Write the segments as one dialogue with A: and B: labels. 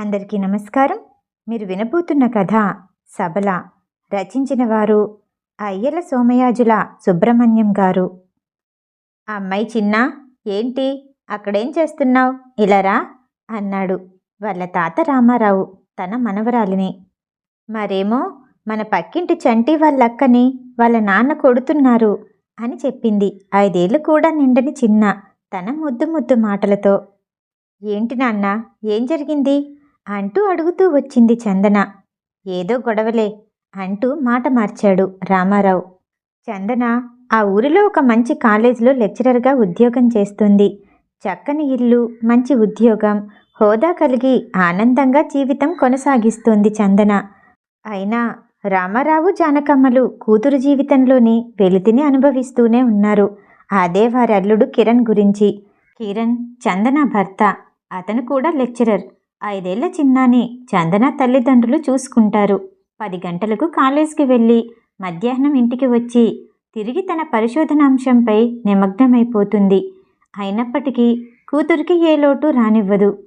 A: అందరికీ నమస్కారం. మీరు వినబోతున్న కథ సబల. రచించిన వారు అయ్యల సోమయాజుల సుబ్రహ్మణ్యం గారు. అమ్మాయి చిన్న ఏంటి? అక్కడేం చేస్తున్నావు? ఇలారా అన్నాడు వాళ్ళ తాత రామారావు తన మనవరాలిని. మరేమో మన పక్కింటి చంటి వాళ్ళక్కని వాళ్ళ నాన్న కొడుతున్నారు అని చెప్పింది. ఐదేళ్ళు కూడా నిండని చిన్న తన ముద్దు ముద్దు మాటలతో. ఏంటి నాన్న? ఏం జరిగింది? అంటూ అడుగుతూ వచ్చింది చందన. ఏదో గొడవలే అంటూ మాట మార్చాడు రామారావు. చందన ఆ ఊరిలో ఒక మంచి కాలేజీలో లెక్చరర్గా ఉద్యోగం చేస్తుంది. చక్కని ఇల్లు మంచి ఉద్యోగం హోదా కలిగి ఆనందంగా జీవితం కొనసాగిస్తుంది చందన. అయినా రామారావు జానకమ్మలు కూతురు జీవితంలోని వెలితిని అనుభవిస్తూనే ఉన్నారు. అదే వారి అల్లుడు కిరణ్ గురించి. కిరణ్ చందన భర్త. అతను కూడా లెక్చరర్. ఐదేళ్ళ చిన్నాని చందన తల్లిదండ్రులు చూసుకుంటారు. పది గంటలకు కాలేజీకి వెళ్ళి మధ్యాహ్నం ఇంటికి వచ్చి తిరిగి తన పరిశోధనాంశంపై నిమగ్నమైపోతుంది. అయినప్పటికీ కూతురికి ఏ లోటు రానివ్వదు.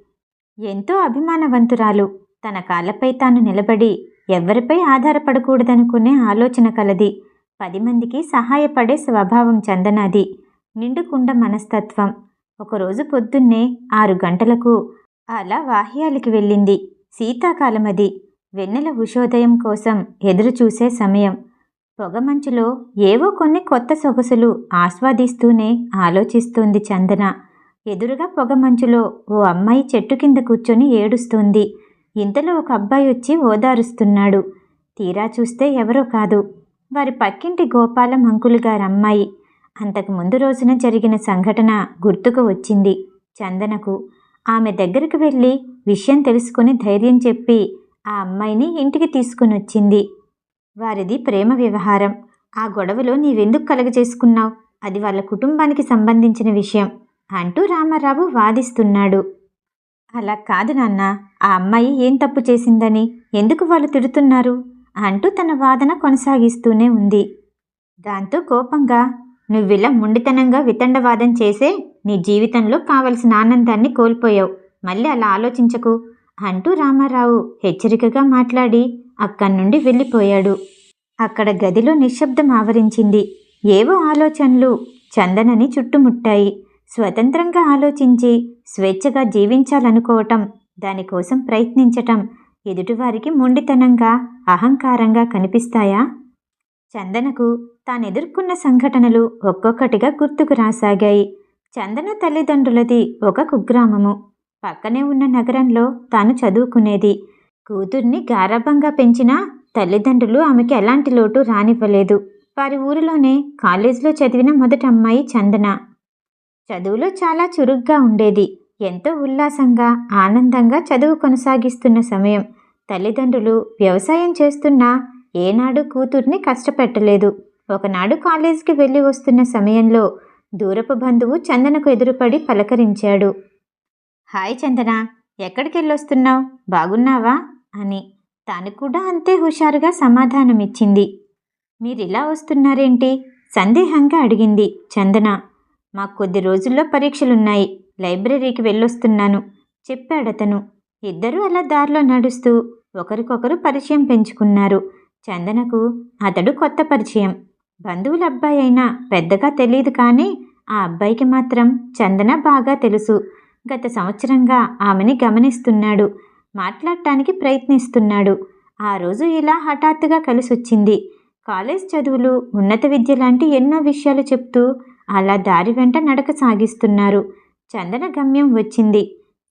A: ఎంతో అభిమానవంతురాలు. తన కాళ్ళపై తాను నిలబడి ఎవరిపై ఆధారపడకూడదనుకునే ఆలోచన కలది. పది మందికి సహాయపడే స్వభావం చందనాది. నిండుకుండ మనస్తత్వం. ఒకరోజు పొద్దున్నే ఆరు గంటలకు అలా వాహ్యాలకి వెళ్ళింది. శీతాకాలం అది వెన్నెల ఉషోదయం కోసం ఎదురుచూసే సమయం. పొగమంచులో ఏవో కొన్ని కొత్త సొగసులు ఆస్వాదిస్తూనే ఆలోచిస్తోంది చందన. ఎదురుగా పొగమంచులో ఓ అమ్మాయి చెట్టు కింద కూర్చొని ఏడుస్తోంది. ఇంతలో ఒక అబ్బాయి వచ్చి ఓదారుస్తున్నాడు. తీరా చూస్తే ఎవరో కాదు. వారి పక్కింటి గోపాలం అంకులు గారమ్మాయి అంతకు ముందు రోజున జరిగిన సంఘటన గుర్తుకు వచ్చింది చందనకు. ఆమె దగ్గరికి వెళ్ళి విషయం తెలుసుకుని ధైర్యం చెప్పి ఆ అమ్మాయిని ఇంటికి తీసుకుని వచ్చింది వారిది ప్రేమ వ్యవహారం. ఆ గొడవలో నీవెందుకు కలగజేసుకున్నావు? అది వాళ్ళ కుటుంబానికి సంబంధించిన విషయం అంటూ రామారావు వాదిస్తున్నాడు. అలా కాదు నాన్న ఆ అమ్మాయి ఏం తప్పు చేసిందని ఎందుకు వాళ్ళు తిడుతున్నారు? అంటూ తన వాదన కొనసాగిస్తూనే ఉంది. దాంతో కోపంగా నువ్విలా ముండితనంగా వితండవాదం చేసే నీ జీవితంలో కావలసిన ఆనందాన్ని కోల్పోయావు. మళ్ళీ అలా ఆలోచించకు. అంటూ రామారావు హెచ్చరికగా మాట్లాడి అక్కడి నుండి వెళ్ళిపోయాడు. అక్కడ గదిలో నిశ్శబ్దం ఆవరించింది. ఏవో ఆలోచనలు చందనని చుట్టుముట్టాయి. స్వతంత్రంగా ఆలోచించి స్వేచ్ఛగా జీవించాలనుకోవటం దానికోసం ప్రయత్నించటం ఎదుటివారికి మొండితనంగా అహంకారంగా కనిపిస్తాయా? చందనకు తానెదుర్కొన్న సంఘటనలు ఒక్కొక్కటిగా గుర్తుకు రాసాగాయి. చందన తల్లిదండ్రులది ఒక కుగ్రామము. పక్కనే ఉన్న నగరంలో తాను చదువుకునేది. కూతుర్ని గారాభంగా పెంచినా తల్లిదండ్రులు ఆమెకి ఎలాంటి లోటు రానివ్వలేదు. వారి ఊరిలోనే కాలేజీలో చదివిన మొదటి అమ్మాయి చందన. చదువులో చాలా చురుగ్గా ఉండేది. ఎంతో ఉల్లాసంగా ఆనందంగా చదువు కొనసాగిస్తున్న సమయం. తల్లిదండ్రులు వ్యవసాయం చేస్తున్నా ఏనాడు కూతుర్ని కష్టపెట్టలేదు. ఒకనాడు కాలేజీకి వెళ్ళి వస్తున్న సమయంలో దూరపు బంధువు చందనకు ఎదురుపడి పలకరించాడు. హాయ్ చందన ఎక్కడికెళ్ళొస్తున్నావు? బాగున్నావా? అని. తాను కూడా అంతే హుషారుగా సమాధానమిచ్చింది. మీరిలా వస్తున్నారేంటి? సందేహంగా అడిగింది చందన. మాకు కొద్ది రోజుల్లో పరీక్షలున్నాయి. లైబ్రరీకి వెళ్ళొస్తున్నాను చెప్పాడతను ఇద్దరూ అలా దారిలో నడుస్తూ ఒకరికొకరు పరిచయం పెంచుకున్నారు. చందనకు అతడు కొత్త పరిచయం. బంధువుల అబ్బాయి అయినా పెద్దగా తెలియదు కానీ ఆ అబ్బాయికి మాత్రం చందన బాగా తెలుసు. గత సంవత్సరంగా ఆమెని గమనిస్తున్నాడు. మాట్లాడటానికి ప్రయత్నిస్తున్నాడు. ఆ రోజు ఇలా హఠాత్తుగా కలిసొచ్చింది. కాలేజ్ చదువులు ఉన్నత విద్య లాంటి ఎన్నో విషయాలు చెప్తూ అలా దారి వెంట నడక సాగిస్తున్నారు. చందన గమ్యం వచ్చింది.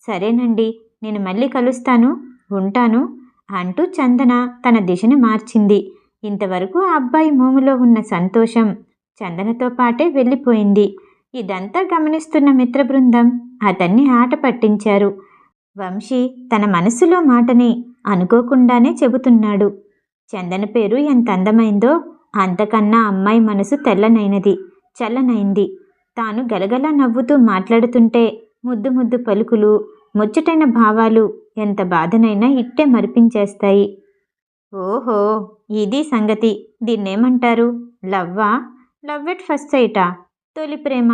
A: సరేనండి నేను మళ్ళీ కలుస్తాను ఉంటాను అంటూ చందన తన దిశను మార్చింది. ఇంతవరకు ఆ అబ్బాయి మూములో ఉన్న సంతోషం చందనతో పాటే వెళ్ళిపోయింది. ఇదంతా గమనిస్తున్న మిత్ర బృందం అతన్ని ఆట పట్టించారు. వంశీ తన మనసులో మాటని అనుకోకుండానే చెబుతున్నాడు. చందన పేరు ఎంత అందమైందో అంతకన్నా అమ్మాయి మనసు తెల్లనైనది చల్లనైంది. తాను గలగలా నవ్వుతూ మాట్లాడుతుంటే ముద్దు ముద్దు పలుకులు ముచ్చటైన భావాలు ఎంత బాధనైనా ఇట్టే మరిపించేస్తాయి. ఓహో! ఇది సంగతి. దీన్నేమంటారు? లవ్వా? లవ్ ఎట్ ఫస్ట్ సైటా? తొలి ప్రేమ?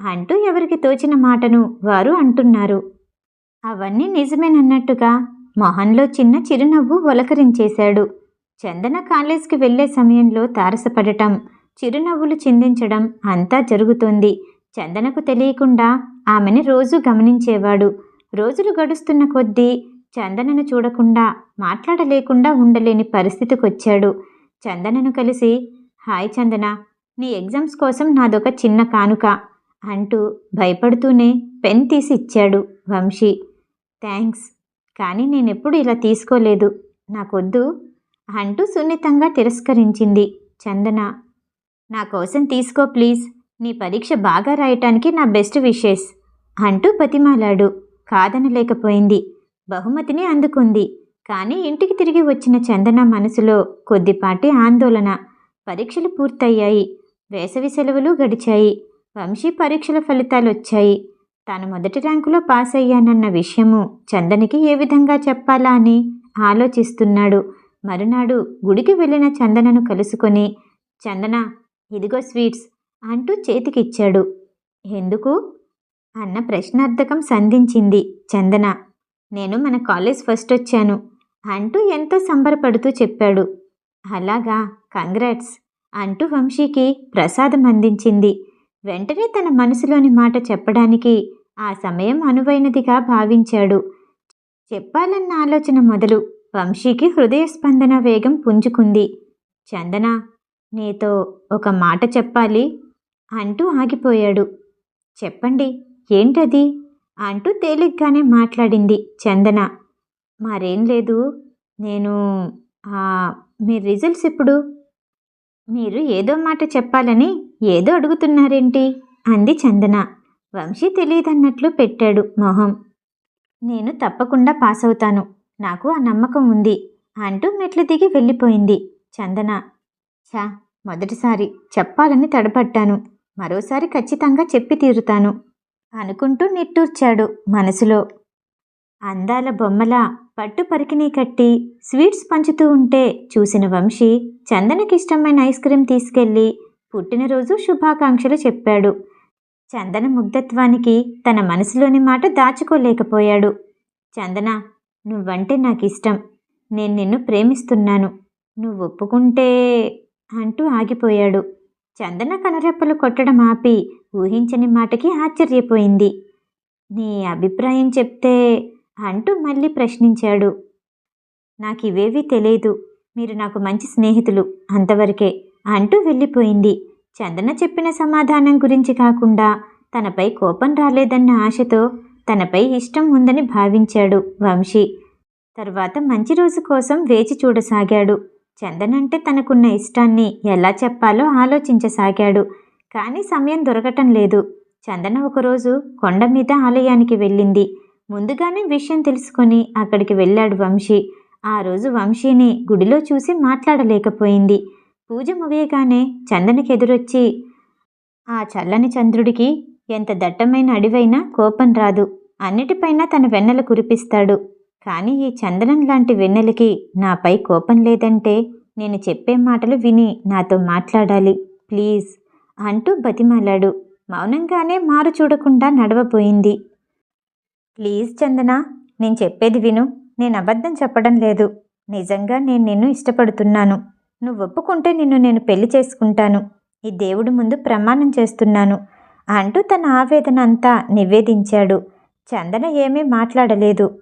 A: అంటూ ఎవరికి తోచిన మాటను వారు అంటున్నారు. అవన్నీ నిజమేనన్నట్టుగా మొహంలో చిన్న చిరునవ్వు ఒలకరించేశాడు. చందన కాలేజ్కి వెళ్ళే సమయంలో తారసపడటం చిరునవ్వులు చిందించడం అంతా జరుగుతోంది. చందనకు తెలియకుండా ఆమెని రోజు గమనించేవాడు. రోజులు గడుస్తున్న కొద్దీ చందనను చూడకుండా మాట్లాడలేకుండా ఉండలేని పరిస్థితికొచ్చాడు. చందనను కలిసి హాయ్ చందన నీ ఎగ్జామ్స్ కోసం నాదొక చిన్న కానుక అంటూ భయపడుతూనే పెన్ తీసి ఇచ్చాడు వంశీ. థ్యాంక్స్ కానీ నేనెప్పుడు ఇలా తీసుకోలేదు నాకొద్దు అంటూ సున్నితంగా తిరస్కరించింది చందన. నా కోసం తీసుకో ప్లీజ్ నీ పరీక్ష బాగా రాయటానికి నా బెస్ట్ విషెస్ అంటూ బతిమాలాడు. కాదనలేకపోయింది. బహుమతిని అందుకుంది. కానీ ఇంటికి తిరిగి వచ్చిన చందన మనసులో కొద్దిపాటి ఆందోళన. పరీక్షలు పూర్తయ్యాయి. వేసవి సెలవులు గడిచాయి. వంశీ పరీక్షల ఫలితాలు వచ్చాయి తాను మొదటి ర్యాంకులో పాస్ అయ్యానన్న విషయము చందనికి ఏ విధంగా చెప్పాలా అని ఆలోచిస్తున్నాడు. మరునాడు గుడికి వెళ్ళిన చందనను కలుసుకొని చందన ఇదిగో స్వీట్స్ అంటూ చేతికిచ్చాడు. ఎందుకు? అన్న ప్రశ్నార్థకం సంధించింది చందన. నేను మన కాలేజ్ ఫస్ట్ వచ్చాను అంటూ ఎంతో సంబరపడుతూ చెప్పాడు. అలాగా కంగ్రాట్స్ అంటూ వంశీకి ప్రసాదం అందించింది. వెంటనే తన మనసులోని మాట చెప్పడానికి ఆ సమయం అనువైనదిగా భావించాడు. చెప్పాలన్న ఆలోచన మొదలు వంశీకి హృదయ స్పందన వేగం పుంజుకుంది. చందన నీతో ఒక మాట చెప్పాలి అంటూ ఆగిపోయాడు. చెప్పండి ఏంటది? అంటూ తేలిగ్గానే మాట్లాడింది చందన. మరేం లేదు నేను మీ రిజల్ట్స్ ఎప్పుడు మీరు ఏదో మాట చెప్పాలని ఏదో అడుగుతున్నారేంటి? అంది చందన. వంశీ తెలియదన్నట్లు పెట్టాడు మొహం. నేను తప్పకుండా పాస్ అవుతాను నాకు ఆ నమ్మకం ఉంది అంటూ మెట్లు దిగి వెళ్ళిపోయింది చందన. ఛా మొదటిసారి చెప్పాలని తడపట్టాను మరోసారి ఖచ్చితంగా చెప్పి తీరుతాను అనుకుంటూ నిట్టూర్చాడు మనసులో. అందాల బొమ్మల పట్టు పరికిణీ కట్టి స్వీట్స్ పంచుతూ ఉంటే చూసిన వంశీ చందనకిష్టమైన ఐస్ క్రీం తీసుకెళ్ళి పుట్టినరోజు శుభాకాంక్షలు చెప్పాడు. చందన ముగ్ధత్వానికి తన మనసులోని మాట దాచుకోలేకపోయాడు. చందన నువ్వంటే నాకు ఇష్టం నేను నిన్ను ప్రేమిస్తున్నాను. నువ్వు ఒప్పుకుంటే అంటూ ఆగిపోయాడు. చందన కనరెప్పలు కొట్టడం ఆపి ఊహించని మాటకి ఆశ్చర్యపోయింది. నీ అభిప్రాయం చెప్తే అంటూ మళ్ళీ ప్రశ్నించాడు. నాకు ఇవేవీ తెలియదు మీరు నాకు మంచి స్నేహితులు. అంతవరకే అంటూ వెళ్ళిపోయింది. చందన చెప్పిన సమాధానం గురించి కాకుండా తనపై కోపం రాలేదన్న ఆశతో తనపై ఇష్టం ఉందని భావించాడు వంశీ. తర్వాత మంచి రోజు కోసం వేచి చూడసాగాడు. చందనంటే తనకున్న ఇష్టాన్ని ఎలా చెప్పాలో ఆలోచించసాగాడు. కానీ సమయం దొరకటం లేదు. చందన ఒకరోజు కొండ మీద ఆలయానికి వెళ్ళింది. ముందుగానే విషయం తెలుసుకొని అక్కడికి వెళ్ళాడు వంశీ. ఆ రోజు వంశీని గుడిలో చూసి మాట్లాడలేకపోయింది. పూజ ముగియగానే చందనకి ఎదురొచ్చి ఆ చల్లని చంద్రుడికి ఎంత దట్టమైన అడివైనా కోపం రాదు. అన్నిటిపైన తన వెన్నెల కురిపిస్తాడు. కానీ ఈ చందనం లాంటి వెన్నెలకి నాపై కోపం లేదంటే నేను చెప్పే మాటలు విని నాతో మాట్లాడాలి. ప్లీజ్. అంటూ బతిమాలాడు. మౌనంగానే మారు చూడకుండా నడవపోయింది ప్లీజ్ చందన నేను చెప్పేది విను. నేను అబద్ధం చెప్పడం లేదు. నిజంగా నేను నిన్ను ఇష్టపడుతున్నాను. నువ్వు ఒప్పుకుంటే నిన్ను నేను పెళ్ళి చేసుకుంటాను. ఈ దేవుడి ముందు ప్రమాణం చేస్తున్నాను అంటూ తన ఆవేదన అంతా నివేదించాడు. చందన ఏమీ మాట్లాడలేదు.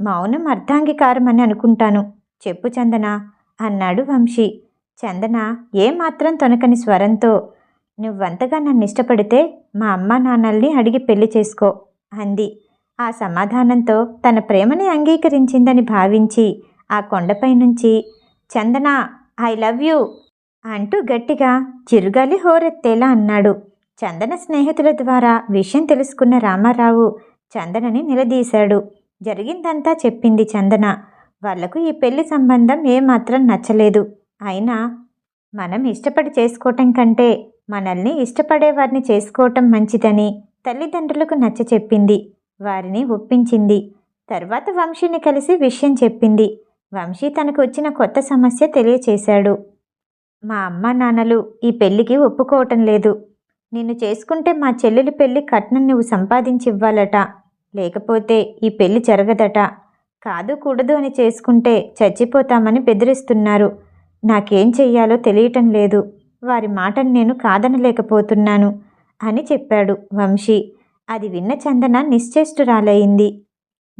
A: మౌనం అర్ధాంగీకారం అని అనుకుంటాను. చెప్పు చందన అన్నాడు వంశీ. చందన ఏమాత్రం తొనకని స్వరంతో నువ్వంతగా నన్ను ఇష్టపడితే మా అమ్మా నాన్నల్ని అడిగి పెళ్ళి చేసుకో అంది. ఆ సమాధానంతో తన ప్రేమని అంగీకరించిందని భావించి ఆ కొండపై నుంచి చందన ఐ లవ్ యూ అంటూ గట్టిగా చిరుగాలి హోరెత్తేలా అన్నాడు. చందన స్నేహితుల ద్వారా విషయం తెలుసుకున్న రామారావు చందనని నిలదీశాడు. జరిగిందంతా చెప్పింది చందన. వాళ్ళకు ఈ పెళ్ళి సంబంధం ఏమాత్రం నచ్చలేదు. అయినా మనం ఇష్టపడి చేసుకోవటం కంటే మనల్ని ఇష్టపడేవారిని చేసుకోవటం మంచిదని తల్లిదండ్రులకు నచ్చ చెప్పింది. వారిని ఒప్పించింది. తర్వాత వంశీని కలిసి విషయం చెప్పింది. వంశీ తనకు వచ్చిన కొత్త సమస్య తెలియచేశాడు. మా అమ్మ నాన్నలు ఈ పెళ్ళికి ఒప్పుకోవటం లేదు. నిన్ను చేసుకుంటే మా చెల్లెలి పెళ్ళి కట్నం నువ్వు సంపాదించి ఇవ్వాలట లేకపోతే ఈ పెళ్ళి జరగదట. కాదు కూడదు అని చేసుకుంటే చచ్చిపోతామని బెదిరిస్తున్నారు. నాకేం చెయ్యాలో తెలియటం లేదు. వారి మాటను నేను కాదనలేకపోతున్నాను అని చెప్పాడు వంశీ. అది విన్న చందన నిశ్చేష్టురాలయ్యింది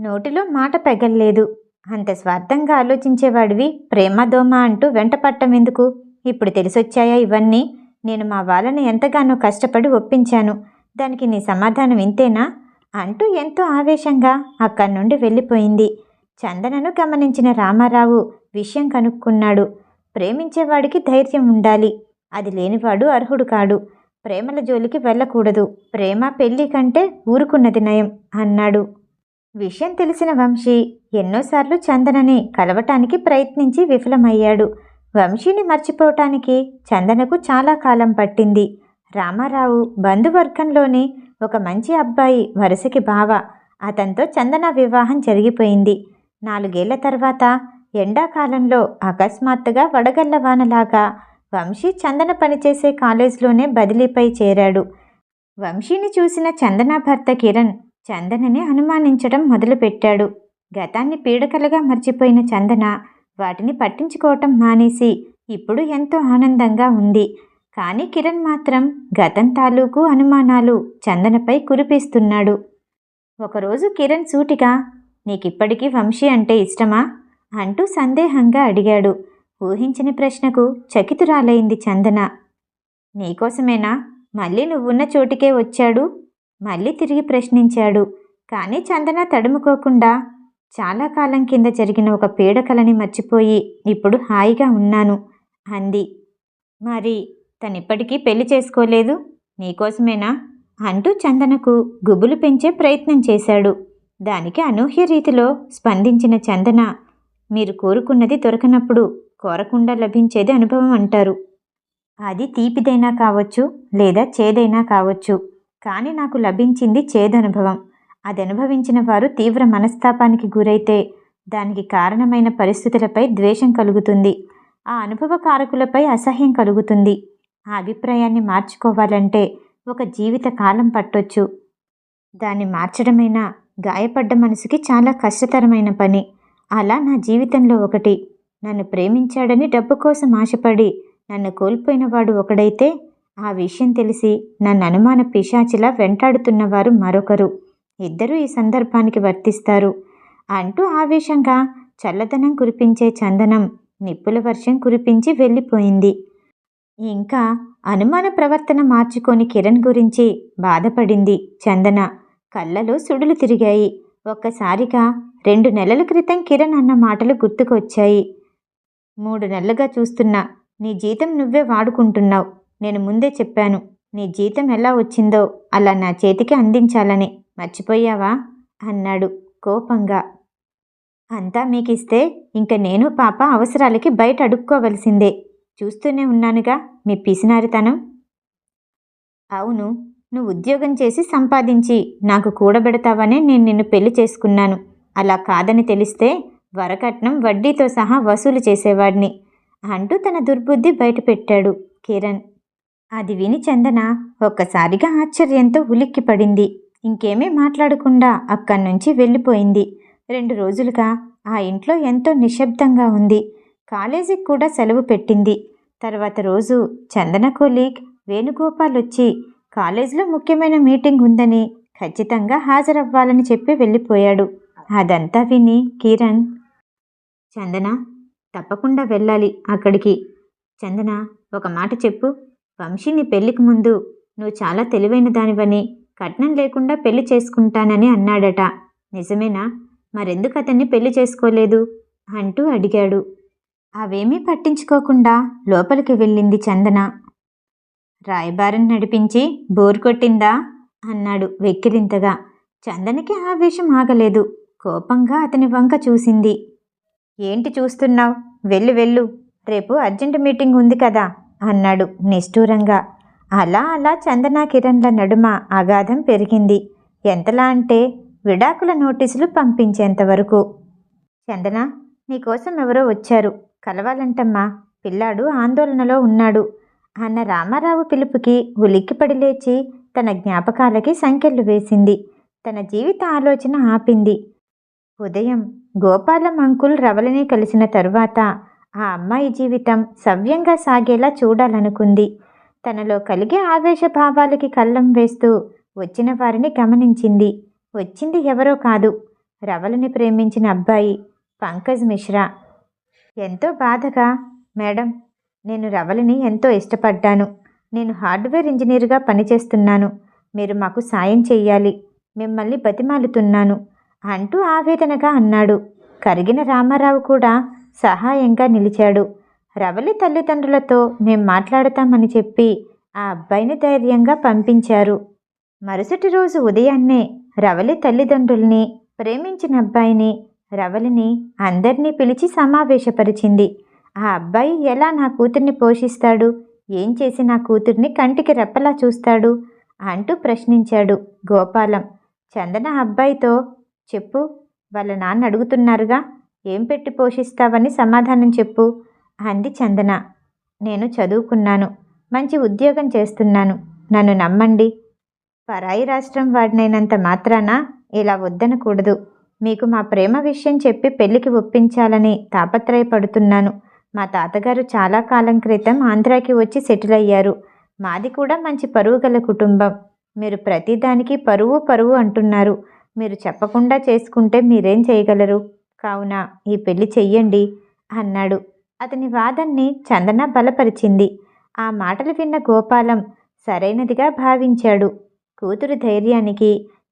A: నోటిలో మాట పెగల్లేదు. అంత స్వార్థంగా ఆలోచించేవాడివి ప్రేమ దోమ అంటూ వెంట ఎందుకు? ఇప్పుడు తెలిసొచ్చాయా ఇవన్నీ? నేను మా వాళ్ళని ఎంతగానో కష్టపడి ఒప్పించాను. దానికి నీ సమాధానం ఇంతేనా? అంటూ ఎంతో ఆవేశంగా అక్కడి నుండి వెళ్ళిపోయింది. చందనను గమనించిన రామారావు విషయం కనుక్కున్నాడు. ప్రేమించేవాడికి ధైర్యం ఉండాలి. అది లేనివాడు అర్హుడు కాడు. ప్రేమల జోలికి వెళ్ళకూడదు. ప్రేమ పెళ్ళి కంటే ఊరుకున్నది నయం అన్నాడు. విషయం తెలిసిన వంశీ ఎన్నోసార్లు చందనని కలవటానికి ప్రయత్నించి విఫలమయ్యాడు. వంశీని మర్చిపోవటానికి చందనకు చాలా కాలం పట్టింది. రామారావు బంధువర్గంలోని ఒక మంచి అబ్బాయి వరుసకి బావ. అతనితో చందన వివాహం జరిగిపోయింది. నాలుగేళ్ళ తర్వాత ఎండాకాలంలో అకస్మాత్తుగా వడగళ్ళ వానలాగా వంశీ చందన పనిచేసే కాలేజీలోనే బదిలీపై చేరాడు. వంశీని చూసిన చందన భర్త కిరణ్ చందనని అనుమానించడం మొదలుపెట్టాడు. గతాన్ని పీడకలుగా మర్చిపోయిన చందన వాటిని పట్టించుకోవటం మానేసి ఇప్పుడు ఎంతో ఆనందంగా ఉంది. కానీ కిరణ్ మాత్రం గతం తాలూకు అనుమానాలు చందనపై కురిపిస్తున్నాడు. ఒకరోజు కిరణ్ సూటిగా నీకిప్పటికీ వంశీ అంటే ఇష్టమా? అంటూ సందేహంగా అడిగాడు. ఊహించని ప్రశ్నకు చకితురాలైంది చందన. నీకోసమేనా? మళ్ళీ నువ్వున్న చోటికే వచ్చాడు. మళ్ళీ తిరిగి ప్రశ్నించాడు. కానీ చందన తడుముకోకుండా చాలా కాలం కింద జరిగిన ఒక పీడకలని మర్చిపోయి ఇప్పుడు హాయిగా ఉన్నాను అంది. మరి తనిప్పటికీ పెళ్ళి చేసుకోలేదు? నీకోసమేనా? అంటూ చందనకు గుబులు పెంచే ప్రయత్నం చేశాడు. దానికి అనూహ్య రీతిలో స్పందించిన చందన మీరు కోరుకున్నది దొరకనప్పుడు కోరకుండా లభించేది అనుభవం అంటారు. అది తీపిదైనా కావచ్చు లేదా చేదైనా కావచ్చు. కానీ నాకు లభించింది చేదనుభవం. అది అనుభవించిన వారు తీవ్ర మనస్తాపానికి గురైతే దానికి కారణమైన పరిస్థితులపై ద్వేషం కలుగుతుంది. ఆ అనుభవ కారకులపై అసహ్యం కలుగుతుంది. ఆ అభిప్రాయాన్ని మార్చుకోవాలంటే ఒక జీవిత కాలం పట్టొచ్చు. దాన్ని మార్చడమైనా గాయపడ్డ మనసుకి చాలా కష్టతరమైన పని. అలా నా జీవితంలో ఒకటి. నన్ను ప్రేమించాడని డబ్బు కోసం ఆశపడి నన్ను కోల్పోయినవాడు ఒకడైతే ఆ విషయం తెలిసి నన్ను అనుమాన పిశాచిలా వెంటాడుతున్నవారు మరొకరు. ఇద్దరూ ఈ సందర్భానికి వర్తిస్తారు. అంటూ ఆవేశంగా చల్లదనం కురిపించే చందనం నిప్పుల వర్షం కురిపించి వెళ్ళిపోయింది. ఇంకా అనుమాన ప్రవర్తన మార్చుకొని కిరణ్ గురించి బాధపడింది చందన. కళ్ళలో సుడులు తిరిగాయి. ఒక్కసారిగా రెండు నెలల క్రితం కిరణ్ అన్న మాటలు గుర్తుకొచ్చాయి. మూడు నెలలుగా చూస్తున్నా. నీ జీతం నువ్వే వాడుకుంటున్నావు. నేను ముందే చెప్పాను. నీ జీతం ఎలా వచ్చిందో అలా నా చేతికి అందించాలని. మర్చిపోయావా? అన్నాడు కోపంగా. అంతా మీకిస్తే ఇంక నేను పాప అవసరాలకి బయట అడుక్కోవలసిందే. చూస్తూనే ఉన్నానుగా మీ పిసినారితనం. అవును నువ్వు ఉద్యోగం చేసి సంపాదించి నాకు కూడబెడతావనే నేను నిన్ను పెళ్ళి చేసుకున్నాను. అలా కాదని తెలిస్తే వరకట్నం వడ్డీతో సహా వసూలు చేసేవాడిని అంటూ తన దుర్బుద్ధి బయటపెట్టాడు కిరణ్. అది విని చందన ఒక్కసారిగా ఆశ్చర్యంతో ఉలిక్కిపడింది ఇంకేమీ మాట్లాడకుండా అక్కడి నుంచి వెళ్ళిపోయింది. రెండు రోజులుగా ఆ ఇంట్లో ఎంతో నిశ్శబ్దంగా ఉంది. కాలేజీకి కూడా సెలవు పెట్టింది. తర్వాత రోజు చందన కొలీగ్ వేణుగోపాల్ వచ్చి కాలేజీలో ముఖ్యమైన మీటింగ్ ఉందని ఖచ్చితంగా హాజరవ్వాలని చెప్పి వెళ్ళిపోయాడు. అదంతా విని కిరణ్ చందన తప్పకుండా వెళ్ళాలి అక్కడికి. చందన ఒక మాట చెప్పు. వంశీని పెళ్ళికి ముందు నువ్వు చాలా తెలివైన దానివని కట్నం లేకుండా పెళ్ళి చేసుకుంటానని అన్నాడట. నిజమేనా? మరెందుకు అతన్ని పెళ్ళి చేసుకోలేదు? అంటూ అడిగాడు. అవేమీ పట్టించుకోకుండా లోపలికి వెళ్ళింది చందన. రాయబారం నడిపించి బోర్ కొట్టిందా? అన్నాడు వెక్కిరింతగా. చందనకి ఆవేశం ఆగలేదు. కోపంగా అతని వంక చూసింది. ఏంటి చూస్తున్నావు? వెళ్ళు వెళ్ళు. రేపు అర్జెంట్ మీటింగ్ ఉంది కదా అన్నాడు నిష్ఠూరంగా. అలా అలా చందనా కిరణ్ల నడుమ అగాధం పెరిగింది. ఎంతలా అంటే విడాకుల నోటీసులు పంపించేంతవరకు చందన నీకోసం ఎవరో వచ్చారు. కలవాలంటమ్మా. పిల్లాడు ఆందోళనలో ఉన్నాడు. అన్న రామారావు పిలుపుకి ఉలిక్కిపడి లేచి తన జ్ఞాపకాలకి సంకెళ్ళు వేసింది. తన జీవిత ఆలోచన ఆపింది. ఉదయం గోపాలం అంకుల్ రవలిని కలిసిన తరువాత ఆ అమ్మాయి జీవితం సవ్యంగా సాగేలా చూడాలనుకుంది. తనలో కలిగే ఆవేశభావాలకి కళ్ళం వేస్తూ వచ్చిన వారిని గమనించింది. వచ్చింది ఎవరో కాదు రవలిని ప్రేమించిన అబ్బాయి పంకజ్ మిశ్రా. ఎంతో బాధగా మేడం నేను రవలిని ఎంతో ఇష్టపడ్డాను. నేను హార్డ్వేర్ ఇంజనీర్గా పనిచేస్తున్నాను. మీరు మాకు సాయం చెయ్యాలి. మిమ్మల్ని బతిమాలుతున్నాను. అంటూ ఆవేదనగా అన్నాడు. కరిగిన రామారావు కూడా సహాయంగా నిలిచాడు. రవలి తల్లిదండ్రులతో మేం మాట్లాడతామని చెప్పి ఆ అబ్బాయిని ధైర్యంగా పంపించారు. మరుసటి రోజు ఉదయాన్నే రవలి తల్లిదండ్రుల్ని ప్రేమించిన అబ్బాయిని రవలిని అందరినీ పిలిచి సమావేశపరిచింది. ఆ అబ్బాయి ఎలా నా కూతుర్ని పోషిస్తాడు? ఏం చేసి నా కూతుర్ని కంటికి రెప్పలా చూస్తాడు? అంటూ ప్రశ్నించాడు గోపాలం. చందన అబ్బాయితో చెప్పు. వాళ్ళ నాన్న అడుగుతున్నారుగా. ఏం పెట్టి పోషిస్తావని సమాధానం చెప్పు అంది చందన. నేను చదువుకున్నాను. మంచి ఉద్యోగం చేస్తున్నాను. నన్ను నమ్మండి. పరాయి రాష్ట్రం వాడినైనంత మాత్రాన? ఇలా వద్దనకూడదు. మీకు మా ప్రేమ విషయం చెప్పి పెళ్ళికి ఒప్పించాలని తాపత్రయపడుతున్నాను. మా తాతగారు చాలా కాలం క్రితం ఆంధ్రాకి వచ్చి సెటిల్ అయ్యారు. మాది కూడా మంచి పరువు గల కుటుంబం. మీరు ప్రతిదానికి పరువు పరువు అంటున్నారు. మీరు చెప్పకుండా చేసుకుంటే మీరేం చేయగలరు? కావున ఈ పెళ్ళి చెయ్యండి అన్నాడు. అతని వాదన్ని చందన బలపరిచింది. ఆ మాటలు విన్న గోపాలం సరైనదిగా భావించాడు. కూతురు ధైర్యానికి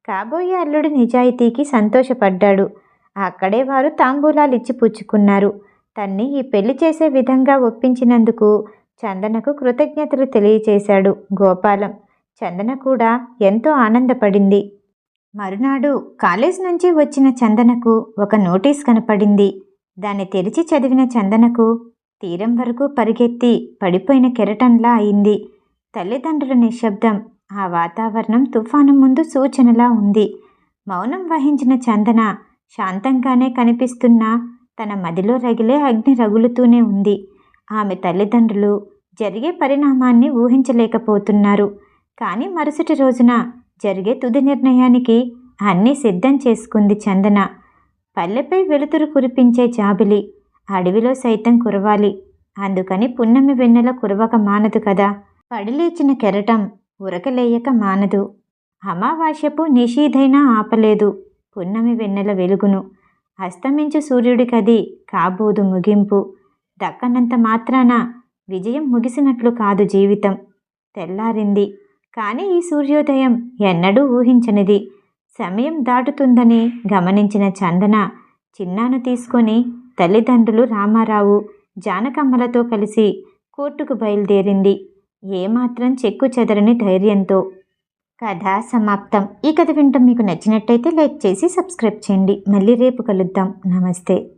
A: కాబోయే అల్లుడి నిజాయితీకి సంతోషపడ్డాడు. అక్కడే వారు తాంబూలాలిచ్చి పుచ్చుకున్నారు. తన్ని ఈ పెళ్ళి చేసే విధంగా ఒప్పించినందుకు చందనకు కృతజ్ఞతలు తెలియచేశాడు గోపాలం. చందన కూడా ఎంతో ఆనందపడింది. మరునాడు కాలేజ్ నుంచి వచ్చిన చందనకు ఒక నోటీస్ కనపడింది. దాన్ని తెరిచి చదివిన చందనకు తీరం వరకు పరిగెత్తి పడిపోయిన కెరటంలా అయింది. తల్లిదండ్రుల నిశ్శబ్దం ఆ వాతావరణం తుఫాను ముందు సూచనలా ఉంది. మౌనం వహించిన చందన శాంతంగానే కనిపిస్తున్న తన మదిలో రగిలే అగ్ని రగులుతూనే ఉంది. ఆమె తల్లిదండ్రులు జరిగే పరిణామాన్ని ఊహించలేకపోతున్నారు. కానీ మరుసటి రోజున జరిగే తుది నిర్ణయానికి అన్నీ సిద్ధం చేసుకుంది చందన. పల్లెపై వెలుతురు కురిపించే జాబిలి అడవిలో సైతం కురవాలి. అందుకని పున్నమి వెన్నెల కురవక మానదు కదా. పడిలేచిన కెరటం ఉరకలేయక మానదు. అమావాస్యపు నిషీధైనా ఆపలేదు పున్నమి వెన్నెల వెలుగును. అస్తమించు సూర్యుడికది కాబోదు ముగింపు. దక్కనంత మాత్రాన విజయం ముగిసినట్లు కాదు జీవితం. తెల్లారింది. కానీ ఈ సూర్యోదయం ఎన్నడూ ఊహించనిది. సమయం దాటుతుందని గమనించిన చందన చిన్నాను తీసుకొని తల్లిదండ్రులు రామారావు జానకమ్మలతో కలిసి కోర్టుకు బయలుదేరింది. ఏమాత్రం చెక్కు చెదరని ధైర్యంతో. కథ సమాప్తం. ఈ కథ వింటం మీకు నచ్చినట్టయితే లైక్ చేసి సబ్స్క్రైబ్ చేయండి. మళ్ళీ రేపు కలుద్దాం. నమస్తే.